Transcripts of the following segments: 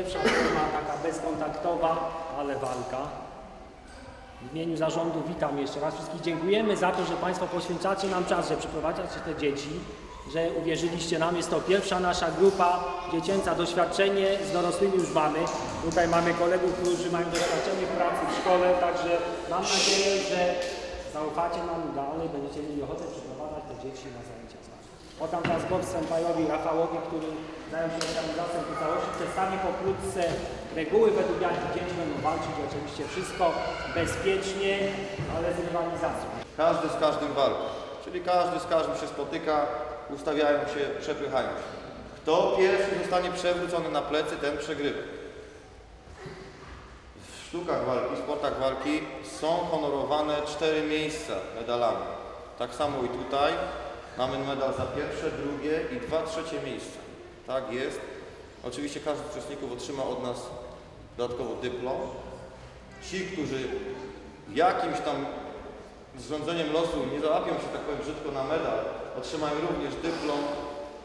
Pierwsza forma taka bezkontaktowa, ale walka. W imieniu zarządu witam jeszcze raz wszystkich. Dziękujemy za to, że Państwo poświęcacie nam czas, że przyprowadzacie te dzieci, że uwierzyliście nam. Jest to pierwsza nasza grupa dziecięca. Doświadczenie z dorosłymi już mamy. Tutaj mamy kolegów, którzy mają doświadczenie w pracy w szkole, także mam nadzieję, że zaufacie nam dalej, będziecie mieli ochotę przyprowadzać te dzieci na zajęcia teraz głos Sępajowi Rafałowi, który zajął się organizacją tej całości. Przedstawię pokrótce reguły, według jakich dzieci będą walczyć. Oczywiście wszystko bezpiecznie, ale z rywalizacją. Każdy z każdym walczy. Czyli każdy z każdym się spotyka, ustawiają się, przepychają się. Kto pierwszy zostanie przewrócony na plecy, ten przegrywa. W sztukach walki, sportach walki są honorowane cztery miejsca medalami. Tak samo i tutaj mamy medal za pierwsze, drugie i dwa trzecie miejsca. Tak jest. Oczywiście każdy z uczestników otrzyma od nas dodatkowo dyplom. Ci, którzy jakimś tam zrządzeniem losu nie załapią się, tak powiem brzydko, na medal, otrzymają również dyplom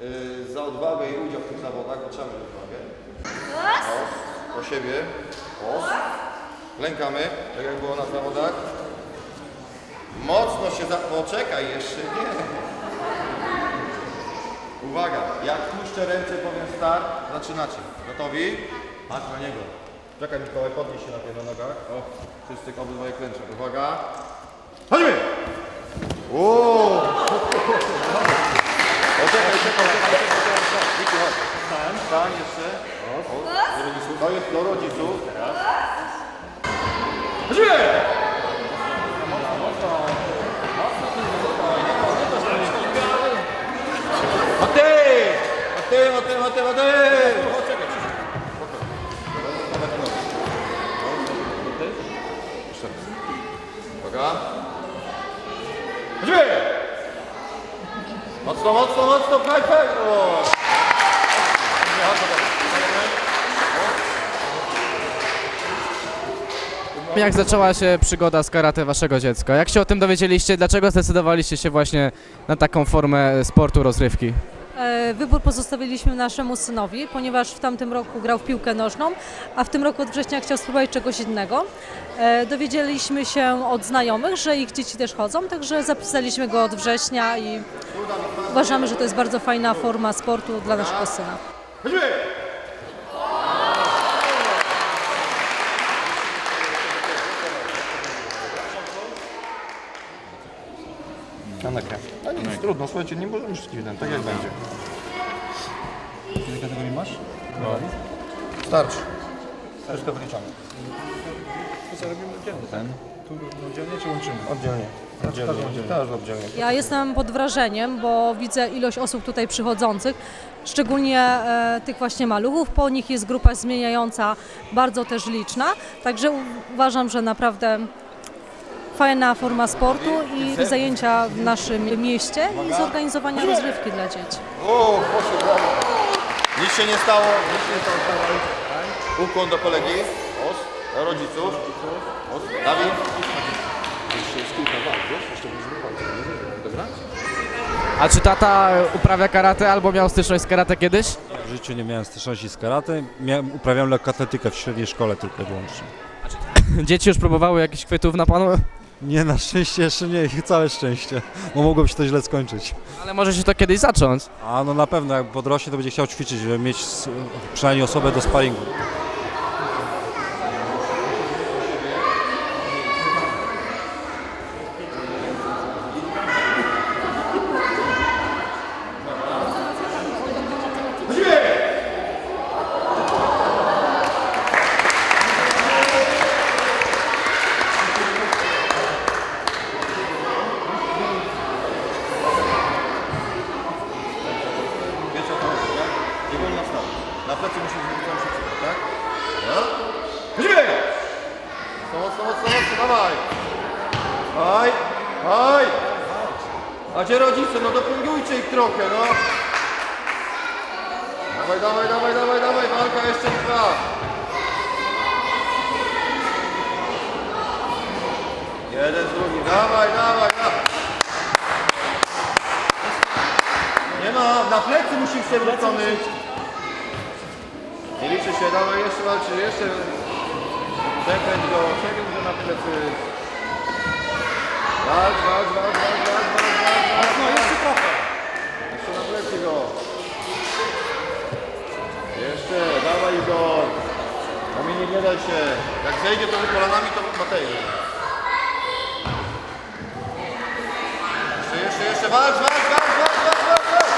y, za odwagę i udział w tych zawodach, mieć odwagę. O, o siebie. O. Klękamy, tak jak było na zawodach. Mocno się za... Poczekaj jeszcze, nie. Uwaga, jak puszczę ręce, powiem start, zaczynacie. Gotowi? Patrz na niego. Czekaj Mikołaj, podnieś się na na nogach. O, wszyscy obydwoje klęczą. Uwaga. Chodźmy! Uuu! Poczekaj, czekaj, czekaj, czekaj, czekaj. Miki, chodź. Stań, stań jeszcze. O, do rodziców. To jest do rodziców. Teraz. Chodźmy! Matej! Matej, Matej, Matej, Matej! Poczekaj, Jeszcze raz. Uwaga. Chodźmy! Mocno, mocno, mocno, pchaj, pchaj! Jak zaczęła się przygoda z karate waszego dziecka? Jak się o tym dowiedzieliście? Dlaczego zdecydowaliście się właśnie na taką formę sportu rozrywki? E, Wybór pozostawiliśmy naszemu synowi, ponieważ w tamtym roku grał w piłkę nożną, a w tym roku od września chciał spróbować czegoś innego. E, Dowiedzieliśmy się od znajomych, że ich dzieci też chodzą, także zapisaliśmy go od września i uważamy, że to jest bardzo fajna forma sportu dla naszego syna. Chodźmy! No trudno, słuchajcie, nie możemy wszystkich tak jak będzie. Ile kategorii masz? No. Starczy. Resztę wyliczamy. To co robimy oddzielnie? Ten? Tu oddzielnie czy łączymy? Oddzielnie. Oddzielnie, oddzielnie. Oddzielnie. Ja jestem pod wrażeniem, bo widzę ilość osób tutaj przychodzących, szczególnie e, tych właśnie maluchów. Po nich jest grupa zmieniająca, bardzo też liczna. Także uważam, że naprawdę fajna forma sportu i zajęcia w naszym mieście i zorganizowania rozrywki dla dzieci. O, poszło, brawo. Nic się nie stało, nic się nie stało. Ukłon do kolegi. Os, do rodziców. Os, Dawid. Jeszcze jest kilka walk? Jeszcze dobra? A czy tata uprawia karate albo miał styczność z karate kiedyś? W życiu nie miałem styczności z karate. Miałem, uprawiam lekkoatletykę w średniej szkole tylko i wyłącznie. Dzieci już próbowały jakichś chwytów na panu? Nie, na szczęście jeszcze nie, całe szczęście, bo mogłoby się to źle skończyć. Ale może się to kiedyś zacząć. A no na pewno, jak podrośnie, to będzie chciał ćwiczyć, żeby mieć przynajmniej osobę do sparingu. Wiecie o co chodzi, nie? Nie wolno stać. Na plecy musi być tam szybciej, tak? No. Chodźmy! Mocno, mocno, mocno, mocno, dawaj! Haj, haj! A gdzie rodzice? No dopingujcie ich trochę, no! Dawaj, dawaj, dawaj, dawaj, dawaj, walka jeszcze trwa! Jeden z drugim. Dawaj, dawaj, dawaj. Nie ma, na plecy musi się wrócony. Nie liczy się, dawaj, jeszcze walczy, jeszcze. Przekręć go, przekręć go na plecy. Walcz, walcz, walcz, walcz, walcz, walcz, walcz, walcz. No jeszcze trochę. Jeszcze na plecy go. Jeszcze, dawaj go. Dominik, nie daj się. Jak zejdzie to kolanami, to Matej. Jeszcze, jeszcze, jeszcze, walcz, walcz, walcz, walcz, walcz, walcz, walcz.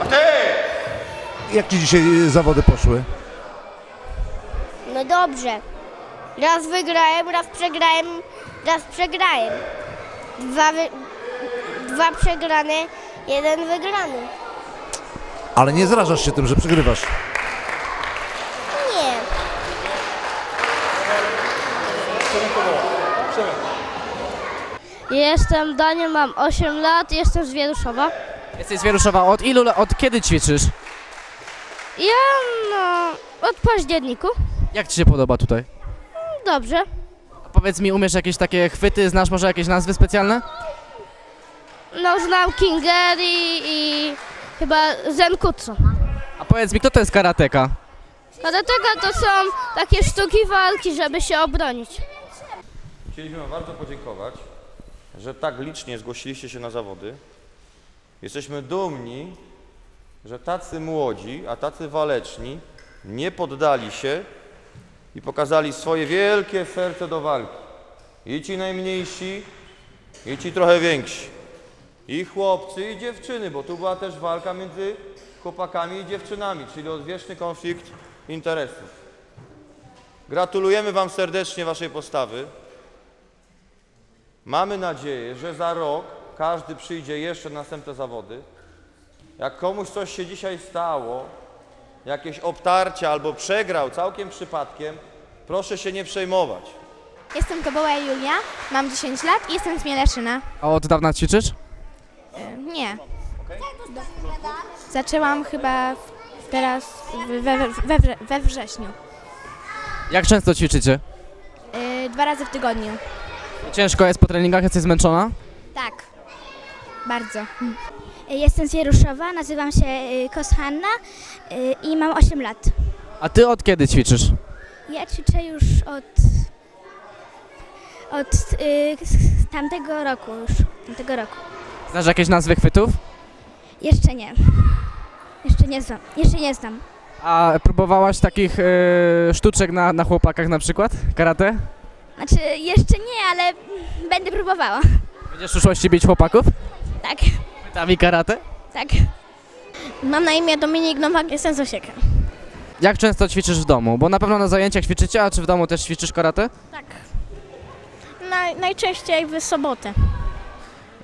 Matej! Jak ci dzisiaj y, zawody poszły? No dobrze. Raz wygrałem, raz przegrałem, raz przegrałem. Dwa, wy... Dwa przegrane, jeden wygrany. Ale nie zrażasz się tym, że przegrywasz. Nie. Jestem Daniel, mam 8 lat, jestem z Wieruszowa. Jesteś z Wieruszowa. Od ilu, od kiedy ćwiczysz? Ja no, od październiku. Jak ci się podoba tutaj? Dobrze. A powiedz mi, umiesz jakieś takie chwyty, znasz może jakieś nazwy specjalne? No, znam Kinger i, i chyba Zenkutsu. A powiedz mi, kto to jest karateka? Karateka to są takie sztuki walki, żeby się obronić. Chcieliśmy Wam bardzo podziękować, że tak licznie zgłosiliście się na zawody. Jesteśmy dumni, że tacy młodzi, a tacy waleczni nie poddali się i pokazali swoje wielkie serce do walki. I ci najmniejsi, i ci trochę więksi. I chłopcy, i dziewczyny, bo tu była też walka między chłopakami i dziewczynami, czyli odwieczny konflikt interesów. Gratulujemy Wam serdecznie Waszej postawy. Mamy nadzieję, że za rok każdy przyjdzie jeszcze na następne zawody. Jak komuś coś się dzisiaj stało, jakieś obtarcie albo przegrał całkiem przypadkiem, proszę się nie przejmować. Jestem Koboła Julia, mam 10 lat i jestem z Mieleszyna. A od dawna ćwiczysz? Nie. Zaczęłam chyba w- teraz we, we, we, wrze- we wrześniu. Jak często ćwiczycie? Y, dwa razy w tygodniu. Ciężko jest po treningach, jesteś zmęczona? Tak. Bardzo. Jestem z Jeruszowa, nazywam się y, Koshanna y, i mam 8 lat. A ty od kiedy ćwiczysz? Ja ćwiczę już od, od y, tamtego roku już. Tamtego roku. Znasz jakieś nazwy chwytów? Jeszcze nie. Jeszcze nie znam. Jeszcze nie znam. A próbowałaś takich e, sztuczek na, na chłopakach na przykład? Karate? Znaczy jeszcze nie, ale będę próbowała. Będziesz w przyszłości bić chłopaków? Tak, Chwytami karate? tak. Mam na imię Dominik Nowak, jestem z Osiekiem. Jak często ćwiczysz w domu? Bo na pewno na zajęciach ćwiczycie, a czy w domu też ćwiczysz karate? Tak. Naj, najczęściej w sobotę.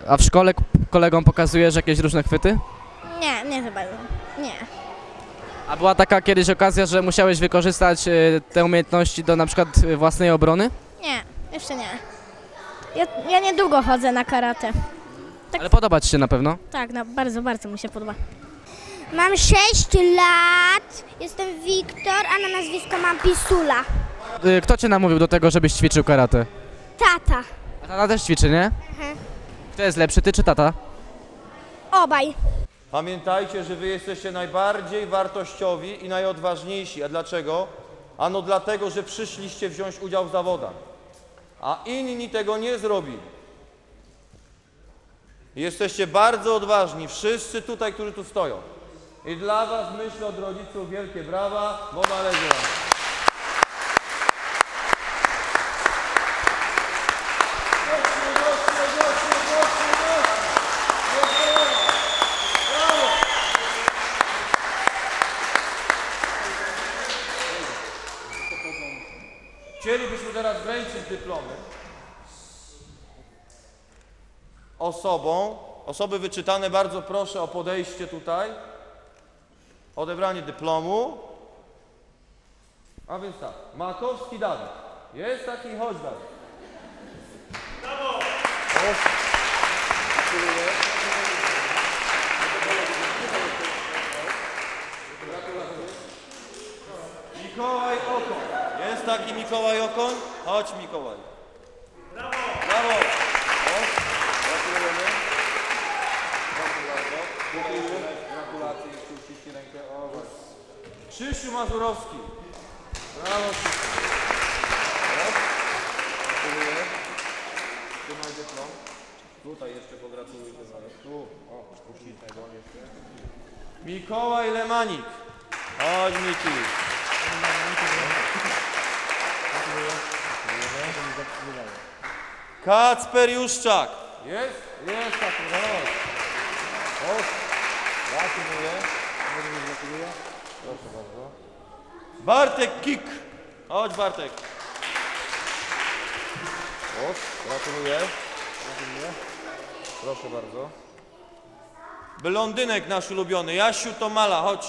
A w szkole kolegom pokazujesz jakieś różne chwyty? Nie, nie za bardzo. Nie. A była taka kiedyś okazja, że musiałeś wykorzystać e, te umiejętności do na przykład e, własnej obrony? Nie, jeszcze nie. Ja, ja niedługo chodzę na karate. Ale podoba ci się na pewno. Tak, no, bardzo, bardzo mi się podoba. Mam 6 lat, jestem Wiktor, a na nazwisko mam Pisula. E, Kto cię namówił do tego, żebyś ćwiczył karate? Tata. A tata też ćwiczy, nie? Mhm. Kto jest lepszy, ty czy tata? Obaj. Pamiętajcie, że wy jesteście najbardziej wartościowi i najodważniejsi. A dlaczego? Ano dlatego, że przyszliście wziąć udział w zawodach, a inni tego nie zrobili. Jesteście bardzo odważni, wszyscy tutaj, którzy tu stoją. I dla was myślę od rodziców wielkie brawa, bo należy. Chcielibyśmy teraz wręczyć dyplomy osobom. Osoby wyczytane, bardzo proszę o podejście tutaj. Odebranie dyplomu. A więc tak, Makowski Dawid. Jest taki, chodź Dawid. Brawo! Mikołaj Okoń. Jest taki Mikołaj Okoń? Chodź Mikołaj. Brawo! Brawo! O, gratulujemy. Proszę bardzo. Gratuluję. Gratulacje, uściski rękę. O. Krzysiu Mazurowski. Brawo Krzysiu. Trzymaj dyplom. Tutaj jeszcze pogratuluj. Tu. O, uściskaj go jeszcze. Mikołaj Lemanik. Chodź Miki. Kacper Juszczak. Jest? Jest Kacper, chodź. Chodź. Gratuluję. Proszę bardzo. Bartek Kik. Chodź Bartek. Chodź. Gratuluję. Gratuluję. Proszę bardzo. Blondynek nasz ulubiony. Jasiu Tomala, chodź.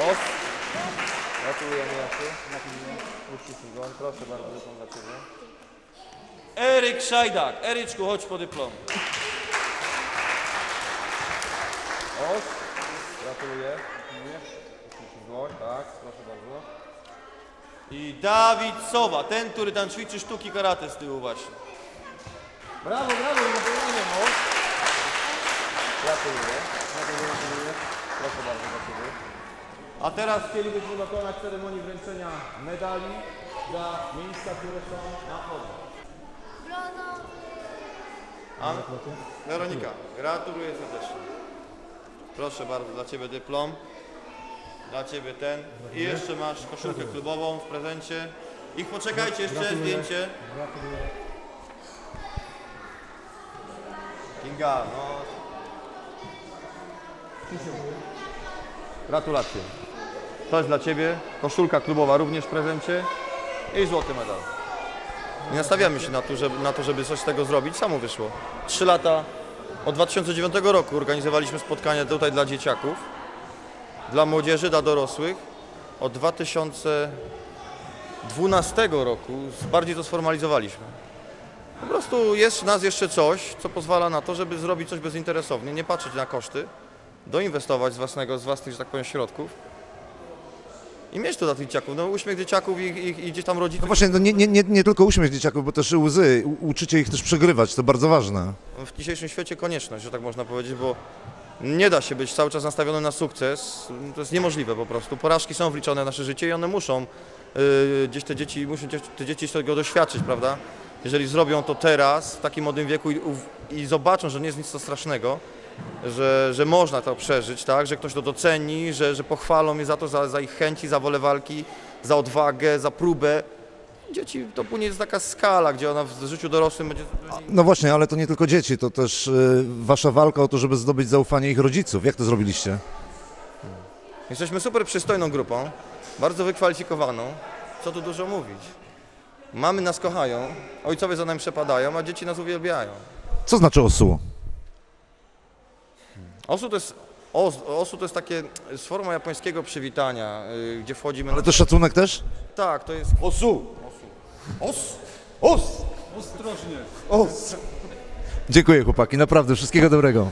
O. Gratulujemy Jasiu. Uścisnij go. Proszę bardzo, dla Ciebie. Eryk Szajdak. Eryczku, chodź po dyplom. O. Gratuluję. Tak, proszę bardzo. I Dawid Sowa, ten, który tam ćwiczy sztuki karate z tyłu właśnie. Brawo, brawo, gratuluję mu. Gratuluję. Gratuluję, gratuluję. Proszę bardzo, gratuluję. A teraz chcielibyśmy dokonać ceremonii wręczenia medali za miejsca, które są na podium. A, Weronika, gratuluję serdecznie. Proszę bardzo, dla Ciebie dyplom. Dla Ciebie ten. I jeszcze masz koszulkę klubową w prezencie. Ich poczekajcie jeszcze, zdjęcie. Kinga, no. Gratulacje. To jest dla Ciebie. Koszulka klubowa również w prezencie. I złoty medal. Nie nastawiamy się na to, żeby, na to, żeby coś z tego zrobić. Samo wyszło. Trzy lata od 2009 roku organizowaliśmy spotkania tutaj dla dzieciaków, dla młodzieży, dla dorosłych. Od 2012 roku bardziej to sformalizowaliśmy. Po prostu jest w nas jeszcze coś, co pozwala na to, żeby zrobić coś bezinteresownie, nie patrzeć na koszty, doinwestować z własnego, z własnych, że tak powiem, środków i mieć to dla tych dzieciaków. No uśmiech dzieciaków i, i, i gdzieś tam No rodziców. właśnie, no nie, nie, nie, nie tylko uśmiech dzieciaków, bo też łzy. U, uczycie ich też przegrywać, to bardzo ważne. w dzisiejszym świecie konieczność, że tak można powiedzieć, bo nie da się być cały czas nastawionym na sukces. To jest niemożliwe po prostu. Porażki są wliczone w nasze życie i one muszą, yy, gdzieś te dzieci, muszą gdzieś te dzieci tego doświadczyć, prawda? Jeżeli zrobią to teraz, w takim młodym wieku i, i zobaczą, że nie jest nic to strasznego, że, że można to przeżyć, tak? Że ktoś to doceni, że, że pochwalą mnie za to, za, za ich chęci, za wolę walki, za odwagę, za próbę. Dzieci to później jest taka skala, gdzie ona w życiu dorosłym będzie... No właśnie, ale to nie tylko dzieci, to też y, wasza walka o to, żeby zdobyć zaufanie ich rodziców. Jak to zrobiliście? Jesteśmy super przystojną grupą, bardzo wykwalifikowaną. Co tu dużo mówić. Mamy nas kochają, ojcowie za nami przepadają, a dzieci nas uwielbiają. Co znaczy OSU? Osu to jest, os, osu to jest takie z formą japońskiego przywitania, y, gdzie wchodzimy... Ale to szacunek też? Tak, to jest... OSU! Os! OS! Ostrożnie! OS! Dziękuję chłopaki, naprawdę, wszystkiego dobrego.